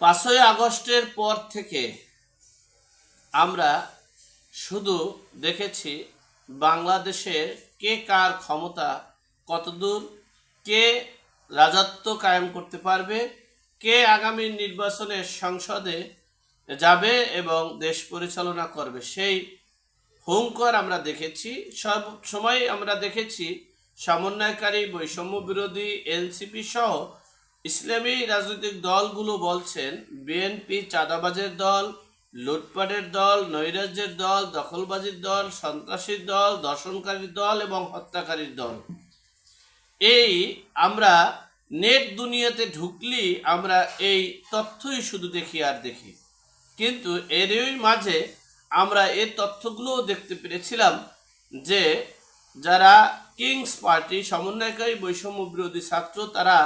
পাঁচই আগস্টের পর থেকে আমরা শুধু দেখেছি বাংলাদেশের কে কার ক্ষমতা কতদূর, কে রাজত্ব কায়েম করতে পারবে, কে আগামী নির্বাচনে সংসদে যাবে এবং দেশ পরিচালনা করবে, সেই হুঙ্কর আমরা দেখেছি। সব সময় আমরা দেখেছি সমন্বয়কারী, বৈষম্য বিরোধী, এনসিপি সহ ইসলামী রাজনৈতিক দলগুলো বলছেন, বিএনপি চাঁদাবাজের দল, লুটপাটের দল, নৈরাজ্যের দল, দখলবাজির দল, সন্ত্রাসীর দল, দর্শনকারীর দল এবং হত্যাকারীর দল। এই আমরা নেট দুনিয়াতে ঢুকলি, আমরা এই তথ্যই শুধু দেখি আর দেখি। কিন্তু এরই মাঝে আমরা এই তথ্যগুলোও দেখতে পেরেছিলাম যে যারা কিংস পার্টি, সমন্বয়কারী, বৈষম্য বিরোধী ছাত্র, তারা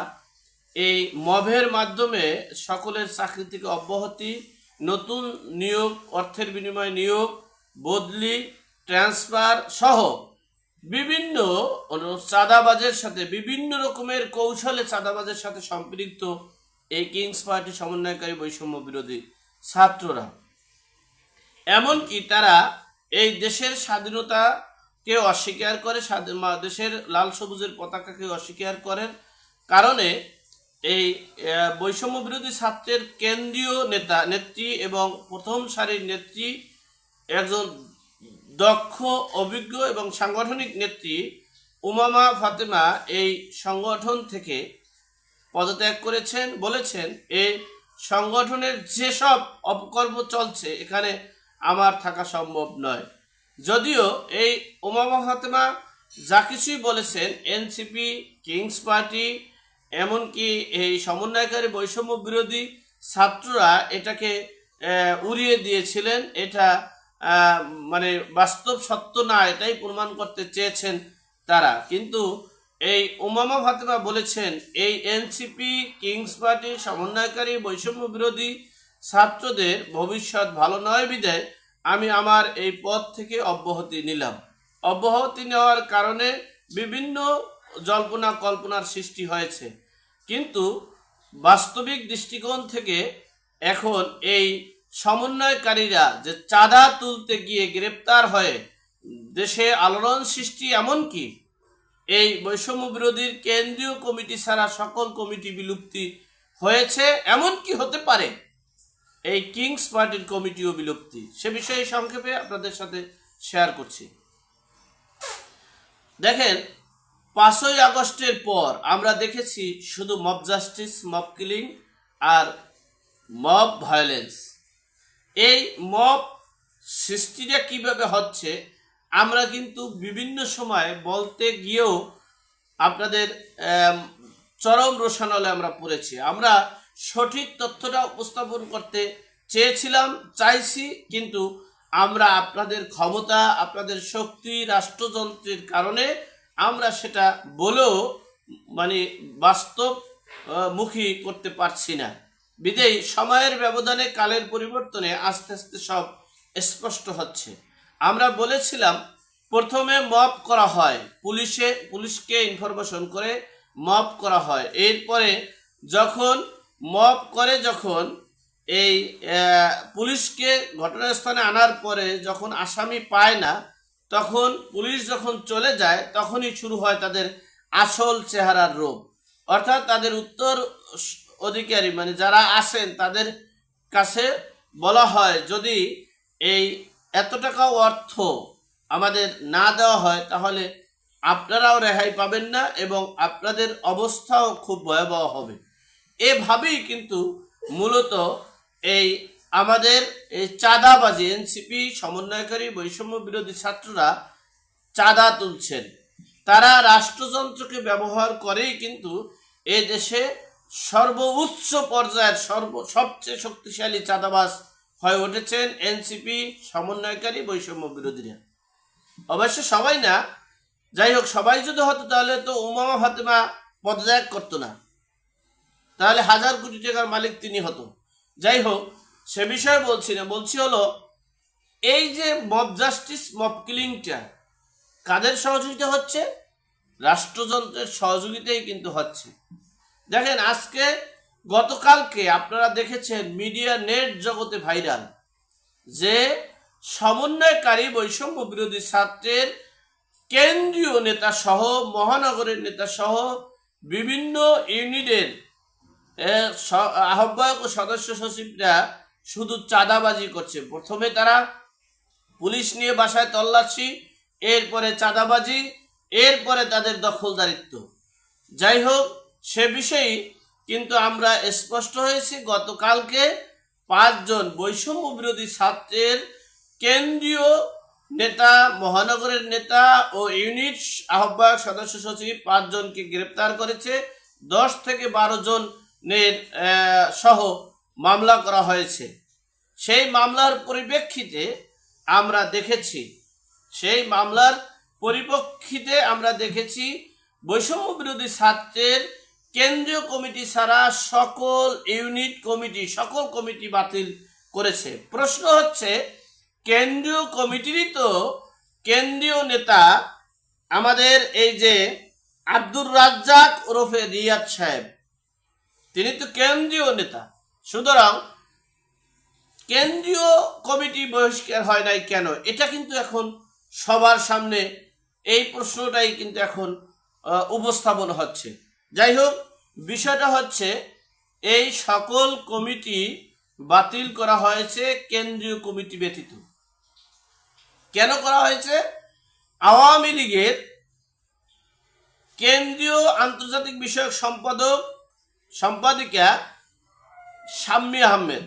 এই মভের মাধ্যমে সকলের চাকরি থেকে অব্যাহতি, নতুন নিয়োগ, অর্থের বিনিময়ে নিয়োগ, বদলি, ট্রান্সফার সহ বিভিন্ন চাঁদাবাজের সাথে, বিভিন্ন রকমের কৌশলে চাঁদাবাজের সাথে সম্পৃক্ত এই কিংস পার্টি সমন্বয়কারী বৈষম্য বিরোধী ছাত্ররা। এমনকি তারা এই দেশের স্বাধীনতাকে অস্বীকার করে দেশের লাল সবুজের পতাকাকে অস্বীকার করেন। কারণে এই বৈষম্য বিরোধী ছাত্রের কেন্দ্রীয় নেতা, নেত্রী এবং প্রথম সারির নেত্রী, একজন দক্ষ, অভিজ্ঞ এবং সাংগঠনিক নেত্রী উমামা ফাতেমা এই সংগঠন থেকে পদত্যাগ করেছেন, বলেছেন, এই সংগঠনের যেসব অপকর্ম চলছে, এখানে আমার থাকা সম্ভব নয়। যদিও এই উমামা ফাতেমা যা কিছুই বলেছেন, এনসিপি, কিংস পার্টি এমনকি এই সমন্বয়কারী বৈষম্য বিরোধী ছাত্ররা এটাকে উড়িয়ে দিয়েছিলেন। এটা মানে বাস্তব সত্য না, এটাই প্রমাণ করতে চেয়েছেন তারা। কিন্তু এই উমামা ফাতেমা বলেছেন, এই এনসিপি, কিংস পার্টি সমন্বয়কারী বৈষম্য বিরোধী ছাত্রদের ভবিষ্যৎ ভালো নয় বিদায় আমি আমার এই পদ থেকে অব্যাহতি নিলাম। অব্যাহতি নেওয়ার কারণে বিভিন্ন জল্পনা কল্পনার সৃষ্টি হয়েছে। কিন্তু বাস্তবিক দৃষ্টিকোণ থেকে এখন এই সমন্বয়কারীরা যে চাঁদা তুলতে গিয়ে গ্রেপ্তার হয়ে দেশে আলোড়ন সৃষ্টি এমনকি এই বৈষম্য বিরোধীর কেন্দ্রীয় কমিটি ছাড়া সকল কমিটি বিলুপ্তি হয়েছে এমন কি হতে পারে? এই কিংস পার্টির কমিটিও বিলুপ্তি। সে বিষয়ে সংক্ষেপে আপনাদের সাথে শেয়ার করছি। দেখেন পাঁচই আগস্টের পর আমরা দেখেছি শুধু মব জাস্টিস মব কিলিং আর মব ভায়োলেন্স এই মব সৃষ্টিটা কীভাবে হচ্ছে, আমরা কিন্তু বিভিন্ন সময় বলতে গিয়েও আপনাদের চরম রোশানলে আমরা পড়েছি। আমরা সঠিক তথ্যটা উপস্থাপন করতে চেয়েছিলাম, চাইছি, কিন্তু আমরা আপনাদের ক্ষমতা, আপনাদের শক্তি, রাষ্ট্রযন্ত্রের কারণে আমরা সেটা বলেও মানে বাস্তব মুখী করতে পারছি না। বিদেই সময়ের ব্যবধানে কালের পরিবর্তনে আস্তে আস্তে সব স্পষ্ট হচ্ছে। আমরা বলেছিলাম, প্রথমে মপ করা হয়, পুলিশে, পুলিশকে ইনফরমেশন করে মপ করা হয়। এরপরে যখন মপ করে যখন এই পুলিশকে ঘটনাস্থানে আনার পরে যখন আসামি পায় না তখন পুলিশ যখন চলে যায়, তখনই শুরু হয় তাদের আসল চেহারার রোগ অর্থাৎ তাদের উত্তর অধিকারী মানে যারা আসেন তাদের কাছে বলা হয়, যদি এই এত টাকা অর্থ আমাদের না দেওয়া হয়, তাহলে আপনারাও রেহাই পাবেন না এবং আপনাদের অবস্থাও খুব ভয়াবহ হবে। এভাবেই কিন্তু মূলত এই আমাদের এই চাঁদাবাজি, এনসিপি সমন্বয়কারী বৈষম্য বিরোধী ছাত্ররা চাঁদা তুলছেন। তারা রাষ্ট্রযন্ত্রকে ব্যবহার করেই কিন্তু এ দেশে সর্বোচ্চ পর্যায়ের, সর্ব, সবচেয়ে শক্তিশালী চাঁদাবাজ হয়ে উঠেছেন এনসিপি সমন্বয়কারী বৈষম্য বিরোধীরা। অবশ্য সবাই না, যাই হোক, সবাই যদি হতো তাহলে তো উমামা ফাতেমা পদত্যাগ করতো না। তাহলে হাজার কোটি টাকার মালিক তিনি হতো। যাই হোক সে বিষয়ে বলছি না, বলছি হলো, এই যে মব জাস্টিস মব কিলিংটা কাদের সহযোগিতা হচ্ছে? রাষ্ট্রযন্ত্রের সহযোগিতাই কিন্তু হচ্ছে। দেখেন, আজকে গতকালকে আপনারা দেখেছেন মিডিয়া নেট জগতে ভাইরাল যে সমন্বয়কারী বৈষম্য বিরোধী ছাত্রের কেন্দ্রীয় নেতা সহ, মহানগরের নেতা সহ বিভিন্ন ইউনিটের আহ্বায়ক ও সদস্য সচিবরা শুধু চাঁদাবাজি করছে। প্রথমে তারা পুলিশ নিয়ে বাসায় তল্লাশি, এরপরে চাঁদাবাজি, এরপরে তাদের দখলদারিত্ব। যাই হোক, সে বিষয়ে কিন্তু আমরা স্পষ্ট হয়েছি, গতকালকে পাঁচজন বৈষম্য বিরোধী ছাত্রের কেন্দ্রীয় নেতা, মহানগরের নেতা ও ইউনিট আহ্বায়ক সদস্য সচিব পাঁচজনকে গ্রেপ্তার করেছে। দশ থেকে বারো জনের সহ মামলা করা হয়েছে। সেই মামলার পরিপ্রেক্ষিতে আমরা দেখেছি, সেই মামলার পরিপ্রেক্ষিতে আমরা দেখেছি বৈষম্য বিরোধী ছাত্রের কেন্দ্রীয় কমিটি ছাড়া সকল ইউনিট কমিটি, সকল কমিটি বাতিল করেছে। প্রশ্ন হচ্ছে, কেন্দ্রীয় কমিটিরই তো কেন্দ্রীয় নেতা আমাদের এই যে আব্দুর রাজ্জাক ওরফে রিয়াদ সাহেব, তিনি তো কেন্দ্রীয় নেতা। সুতরাং কেন্দ্রীয় কমিটি বহিষ্কার হয় নাই কেন? এটা কিন্তু এখন সবার সামনে এই প্রশ্নটাই কিন্তু এখন উপস্থাপন হচ্ছে। যাই হোক, বিষয়টা হচ্ছে এই সকল কমিটি বাতিল করা হয়েছে কেন্দ্রীয় কমিটি ব্যতীত। কেন করা হয়েছে? আওয়ামী লীগের কেন্দ্রীয় আন্তর্জাতিক বিষয়ক সম্পাদক, সম্পাদিকা শাম্মী আহমেদ।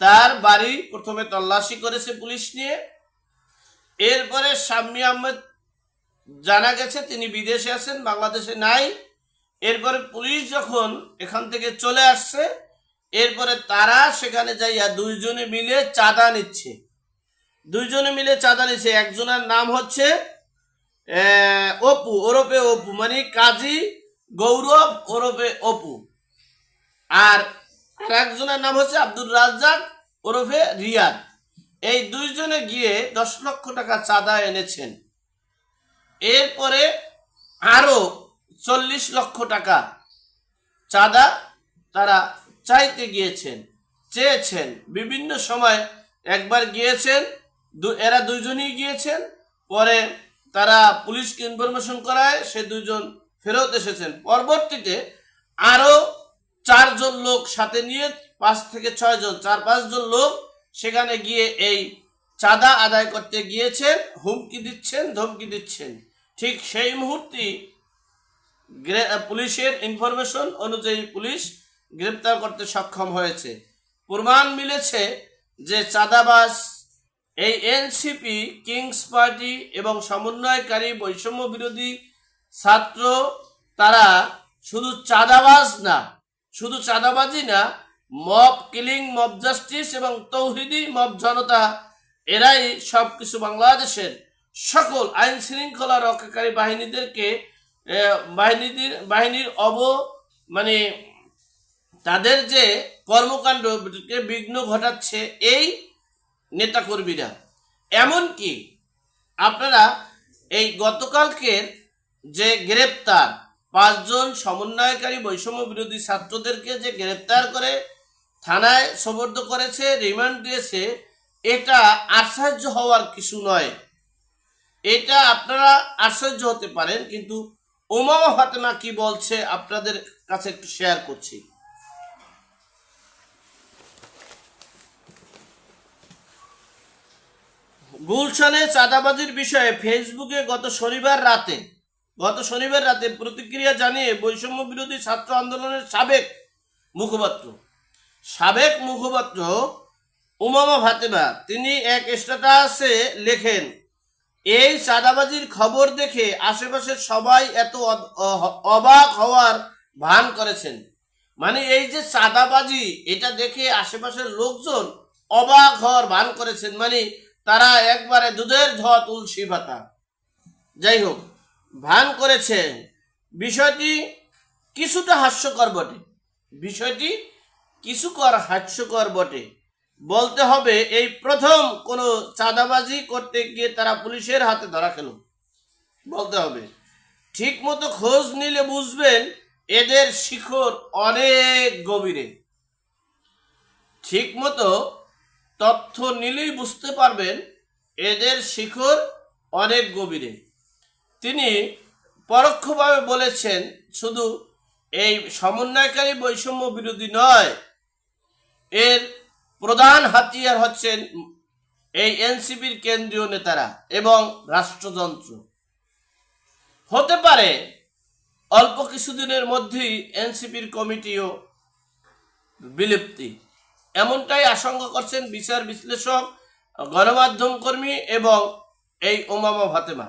তার বাড়ি প্রথমে তল্লাশি করেছে পুলিশ নিয়ে। এরপরে শাম্মী আহমেদ জানা গেছে তিনি বিদেশে আছেন, বাংলাদেশে নাই। এরপরে পুলিশ যখন এখান থেকে চলে আসছে, এরপরে তারা সেখানে যাইয়া দুইজনে মিলে চাঁদা নিচ্ছে। দুইজনে মিলে চাঁদা নিচ্ছে। একজনের নাম হচ্ছে অপু, ওরফে অপু মানে কাজী গৌরব, ওরফে অপু। আর একজনের নাম হচ্ছে আব্দুর রাজ্জাক ওরফে রিয়াদ। এই দুইজনে গিয়ে দশ লক্ষ টাকা চাঁদা এনেছেন। এরপরে আরও চল্লিশ লক্ষ টাকা চাঁদা তারা চাইতে গিয়েছেন, চেয়েছেন। বিভিন্ন সময় একবার গিয়েছেন এরা দুইজনই গিয়েছেন, পরে তারা পুলিশকে ইনফরমেশন করায় সে দুইজন ফেরত এসেছেন। পরবর্তীতে আরও চারজন লোক সাথে নিয়ে পাঁচ থেকে ছয় জন, চার পাঁচজন লোক সেখানে গিয়ে এই চাঁদা আদায় করতে গিয়েছেন হুমকি দিচ্ছেন, ধমকি দিচ্ছেন। ঠিক সেই মুহূর্তেই গ্রে- পুলিশের ইনফরমেশন অনুযায়ী পুলিশ গ্রেপ্তার করতে সক্ষম হয়েছে। প্রমাণ মিলেছে যে চাঁদাবাস এই এনসিপি, কিংস পার্টি এবং সমন্বয়কারী বৈষম্য বিরোধী ছাত্র, তারা শুধু চাঁদাবাজ না শুধু চাঁদাবাজি না মব কিলিং মব জাস্টিস এবং তৌহিদি মব জনতা, এরাই সব কিছু বাংলাদেশের সকল আইন শৃঙ্খলা রক্ষাকারী বাহিনীদেরকে বাহিনীদের, বাহিনীর অব মানে তাদের যে কর্মকাণ্ডকে বিঘ্ন ঘটাচ্ছে এই নেতাকর্মীরা। এমনকি আপনারা এই গতকালকের যে গ্রেপ্তার পাঁচজন সমন্বয়কারী বৈষম্য বিরোধী ছাত্রদেরকে যে গ্রেপ্তার করে থানায় সোপর্দ করেছে, রিমান্ড দিয়েছে, এটা আশ্চর্য হওয়ার কিছু নয়। এটা আপনারা আশ্চর্য হতে পারেন, কিন্তু ওমামা ফাতেমা কি বলছে আপনাদের কাছে একটু শেয়ার করছি। গুলশানে চাঁদাবাজির বিষয়ে ফেসবুকে গত শনিবার রাতে গত শনিবার রাতে প্রতিক্রিয়া জানিয়ে বৈষম্য বিরোধী ছাত্র আন্দোলনের সাবেক মুখপাত্র সাবেক মুখপাত্র উমামা ফাতেমা, তিনি এক স্ট্যাটাসে লেখেন, এই চাঁদাবাজির খবর দেখে আশেপাশের সবাই এত অবাক হওয়ার ভান করেছেন। মানে এই যে চাঁদাবাজি, এটা দেখে আশেপাশের লোকজন অবাক হওয়ার ভান করেছেন। মানে তারা একবারে দুধের ধোয়া তুলসী পাতা। যাই হোক ভান করেছে, বিষয়টি কিছুটা হাস্যকর বটে। বিষয়টি কিছুকর হাস্যকর বটে। বলতে হবে, এই প্রথম কোনো চাঁদাবাজি করতে গিয়ে তারা পুলিশের হাতে ধরা খেল। বলতে হবে ঠিক মতো খোঁজ নিলে বুঝবেন, এদের শিখর অনেক গভীরে। ঠিক মতো তথ্য নিলেই বুঝতে পারবেন, এদের শিখর অনেক গভীরে। তিনি পরোক্ষভাবে বলেছেন, শুধু এই সমন্বয়কারী বৈষম্য বিরোধী নয়, এর প্রধান হাতিয়ার হচ্ছেন এই এনসিপির কেন্দ্রীয় নেতারা এবং রাষ্ট্রযন্ত্র। হতে পারে, অল্প কিছুদিনের মধ্যেই এনসিপির কমিটিও বিলুপ্তি। এমনটাই আশঙ্কা করছেন বিচার বিশ্লেষক, গণমাধ্যম কর্মী এবং এই ওমামা ফাতেমা।